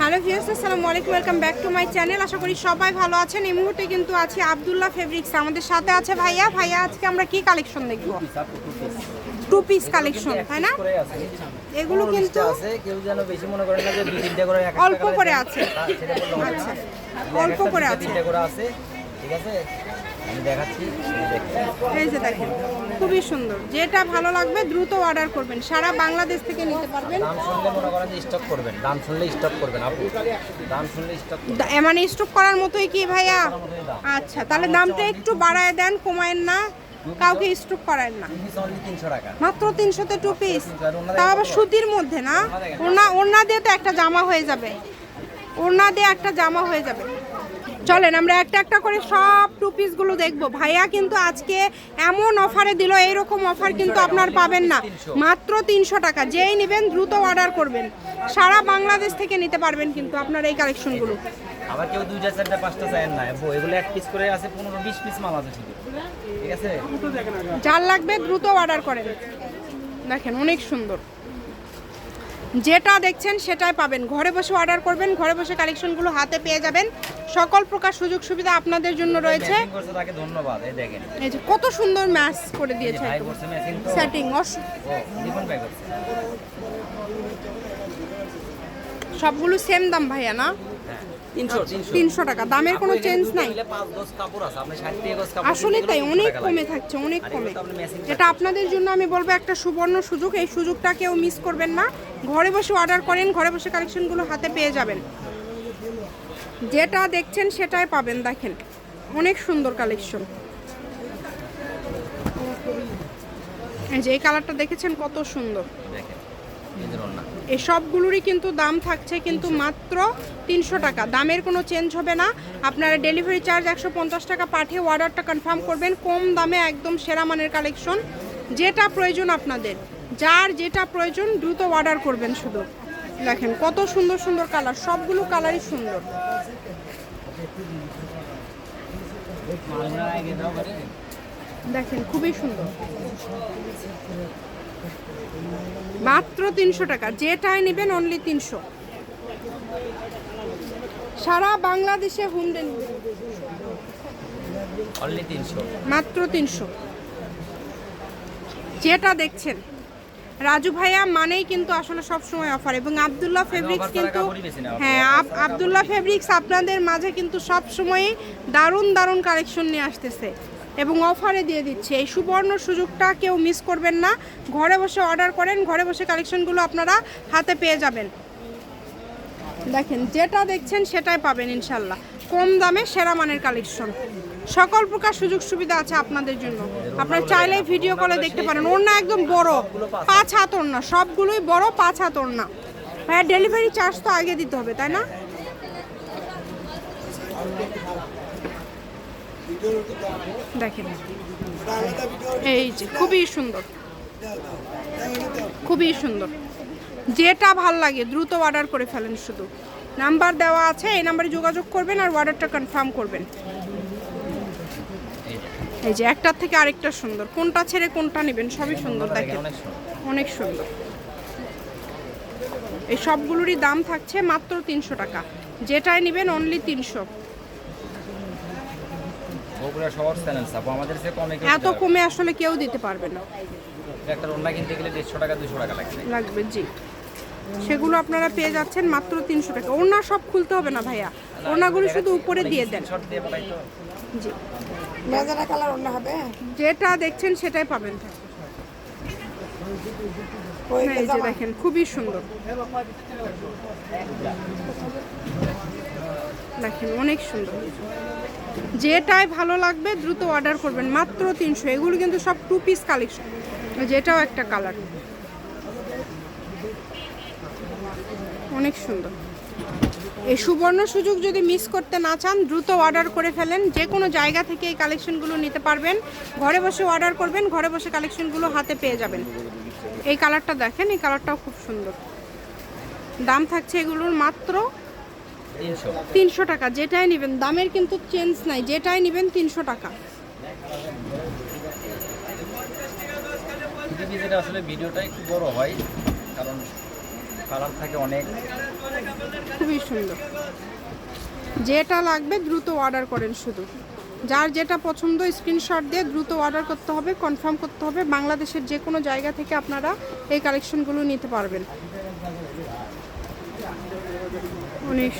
Hello viewers, আসসালামু আলাইকুম, welcome back to my channel. আশা করি সবাই ভালো আছেন। এই মুহূর্তে কিন্তু আছি আব্দুল্লাহ ফেব্রিক্স। আমাদের সাথে আছে ভাইয়া। ভাইয়া, আজকে আমরা কি কালেকশন দেখব? টু পিস কালেকশন, তাই না? এগুলো কিন্তু কেউ যেন বেশি মনে করেন না যে দুই তিনটা করে অল্প করে আছে। আচ্ছা। অল্প করে আছে। ঠিক আছে? আমি দেখাচ্ছি এই যে দেখেন খুবই সুন্দর। যেটা ভালো লাগবে দ্রুত অর্ডার করবেন। সারা বাংলাদেশ থেকে নিতে পারবেন। দাম শুনলে মনে করেন যে স্টক করবেন। দাম শুনলে স্টক করবেন আপু। দাম শুনলে স্টক এ মানে স্টক করার মতোই কি ভাইয়া? আচ্ছা তাহলে দামটা একটু বাড়ায় দেন কমায়েন না। কাউকে স্টক করায় না। মাত্র তিনশোতে টু পিস তাও আবার সুতির মধ্যে না? ওনা ওনা দিয়ে তো একটা জামা হয়ে যাবে। ওনা দিয়ে একটা জামা হয়ে যাবে। চলেন আমরা একটা একটা করে সব টু পিসগুলো দেখব। ভাইয়া কিন্তু আজকে এমন অফারে দিল এইরকম অফার কিন্তু আপনার পাবেন না। মাত্র তিনশো টাকা। যেই নেবেন দ্রুত অর্ডার করবেন। সারা বাংলাদেশ থেকে নিতে পারবেন কিন্তু আপনার এই কালেকশনগুলো আবার কেউ দুইটা চারটা পাঁচটা চায় না এগুলো এক পিস করে আছে পনেরো বিশ পিস মাল আছে ঠিক আছে? যার লাগবে দ্রুত অর্ডার করেন। দেখেন অনেক সুন্দর। যেটা দেখছেন সেটাই পাবেন। ঘরে বসে অর্ডার করবেন ঘরে বসে কালেকশনগুলো হাতে পেয়ে যাবেন। সকল প্রকার সুযোগ সুবিধা আপনাদের জন্য রয়েছে। ধন্যবাদ এই দেখেন। এই যে কত সুন্দর ম্যাচ করে দিয়েছে সেটিং সবগুলো সেম দাম ভাইয়া না? তিনশো তিনশো টাকা। দামের কোনো চেঞ্জ নাই? আসলে তাই অনেক কমে থাকছে অনেক কমে। এটা আপনাদের জন্য আমি বলব একটা সুবর্ণ সুযোগ এই সুযোগটা কেউ মিস করবেন না। ঘরে বসে অর্ডার করেন ঘরে বসে কালেকশনগুলো হাতে পেয়ে যাবেন। যেটা দেখছেন সেটাই পাবেন দেখেন। অনেক সুন্দর কালেকশন এই যে এই কালারটা দেখেছেন কত সুন্দর। দেখেন। এই যে রন্না এই সবগুলোরই কিন্তু দাম থাকছে কিন্তু মাত্র তিনশো টাকা। দামের কোনো চেঞ্জ হবে না। আপনারা ডেলিভারি চার্জ একশো পঞ্চাশ টাকা পাঠিয়ে অর্ডারটা কনফার্ম করবেন। কম দামে একদম সেরা মানের কালেকশন যেটা প্রয়োজন আপনাদের। যার যেটা প্রয়োজন দ্রুত অর্ডার করবেন শুধু। দেখেন কত সুন্দর সুন্দর কালার সবগুলো কালারই সুন্দর। দেখেন খুবই সুন্দর। মাত্র তিনশো টাকা। যেটাই নেবেন অনলি তিনশো। সারা বাংলাদেশে হোম ডেলিভারি তিনশো। মাত্র তিনশো। যেটা দেখছেন। রাজু ভাইয়া মানেই কিন্তু আসলে সব সময় অফার এবং আব্দুল্লাহ ফেব্রিক্স কিন্তু হ্যাঁ আব্দুল্লাহ ফেব্রিক্স আপনাদের মাঝে কিন্তু সব সময়ই দারুণ দারুণ কালেকশন নিয়ে আসতেছে। এবং অফারে দিয়ে দিচ্ছে। এই সুবর্ণ সুযোগটা কেউ মিস করবেন না। ঘরে বসে অর্ডার করেন, ঘরে বসে কালেকশনগুলো আপনারা হাতে পেয়ে যাবেন। দেখেন, যেটা দেখছেন সেটাই পাবেন ইনশাল্লাহ কম দামে সেরা মানের কালেকশন সকল প্রকার সুযোগ সুবিধা আছে আপনাদের জন্য। আপনারা চাইলেই ভিডিও কলে দেখতে পারেন। ওড়না একদম বড়, পাঁচ হাত ওড়না। সবগুলোই বড়, পাঁচ হাত ওড়না। ভাইয়া ডেলিভারি চার্জ তো আগে দিতে হবে, তাই না? দেখেন। এই যে খুবই সুন্দর। খুবই সুন্দর। যেটা ভালো লাগে দ্রুত অর্ডার করে ফেলেন শুধু। নাম্বার দেওয়া আছে এই নাম্বারে যোগাযোগ করবেন আর অর্ডারটা কনফার্ম করবেন। এই যে একটার থেকে আরেকটা সুন্দর। কোনটা ছেড়ে কোনটা নেবেন সবই সুন্দর দেখেন। অনেক সুন্দর। অনেক সুন্দর। এই সবগুলোরই দাম থাকছে মাত্র তিনশো টাকা। যেটাই নেবেন অনলি তিনশো। বগুড়া শহর চ্যানেল আপু আমাদের সে কমে এত কমে আসলে কেউ দিতে পারবে না। একটা রন্না কিনতে গেলে দেড়শো টাকা দুশো টাকা লাগবে। লাগবে জি। সেগুলো আপনারা পেয়ে যাচ্ছেন মাত্র তিনশো টাকা। ওনা সব খুলতে হবে না ভাইয়া। ওনাগুলো শুধু উপরে দিয়ে দেন। শর্ট দিয়ে জি। কালার অন্য হবে? যেটা দেখছেন সেটাই পাবেন হ্যাঁ, এই যে দেখেন খুবই সুন্দর। দেখেন, অনেক সুন্দর। যেটাই ভালো লাগবে দ্রুত অর্ডার করবেন। মাত্র তিনশো। এগুলো কিন্তু সব টু পিস কালেকশন যেটাও একটা কালার অনেক সুন্দর। এই সুবর্ণ সুযোগ যদি মিস করতে না চান, দ্রুত অর্ডার করে ফেলেন। যে কোনো জায়গা থেকে এই কালেকশনগুলো নিতে পারবেন। ঘরে বসে অর্ডার করবেন, ঘরে বসে কালেকশনগুলো হাতে পেয়ে যাবেন। এই কালারটা দেখেন, এই কালারটাও খুব সুন্দর। দাম থাকছে এগুলোর মাত্র তিনশো। টাকা যেটাই নেবেন দামের কিন্তু চেঞ্জ নাই যেটাই নেবেন তিনশো টাকা। যেটা আসলে ভিডিওটা একটু বড় হয় কারণ কালার থাকে অনেক। খুবই সুন্দর। যেটা লাগবে দ্রুত অর্ডার করেন শুধু। যার যেটা পছন্দ স্ক্রিনশট দিয়ে দ্রুত অর্ডার করতে হবে কনফার্ম করতে হবে। বাংলাদেশের যে কোনো জায়গা থেকে আপনারা এই কালেকশনগুলো নিতে পারবেন। অনেক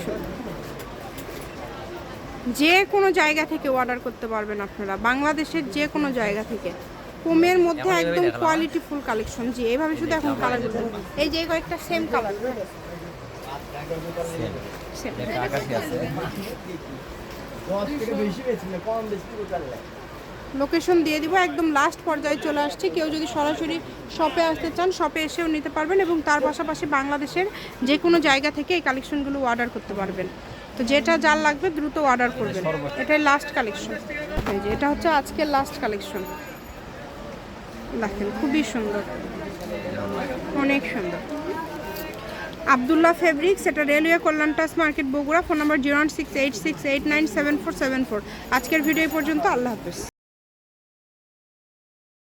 যে কোনো জায়গা থেকে অর্ডার করতে পারবেন আপনারা। বাংলাদেশের যে কোনো জায়গা থেকে। কমের মধ্যে একদম কোয়ালিটি ফুল কালেকশন জি এইভাবে শুধু এখন কালার এই যে কয়েকটা সেম কালার সেম একটা আকাশি আছে। লোকেশন দিয়ে দিব, একদম লাস্ট পর্যায়ে চলে আসছে। কেউ যদি সরাসরি শপে আসতে চান শপে এসেও নিতে পারবেন এবং তার পাশাপাশি বাংলাদেশের যে কোনো জায়গা থেকে এই কালেকশনগুলো অর্ডার করতে পারবেন। তো যেটা যার লাগবে দ্রুত অর্ডার করবেন। এটাই লাস্ট কালেকশন যে, এটা হচ্ছে আজকের লাস্ট কালেকশন দেখেন, খুবই সুন্দর। অনেক সুন্দর। আবদুল্লাহ ফেব্রিক্স এটা রেলওয়ে কল্যাণ টাস market Bogura, phone number zero six eight six eight nine seven four seven four আজকের ভিডিও পর্যন্ত, আল্লাহ হাফিজ।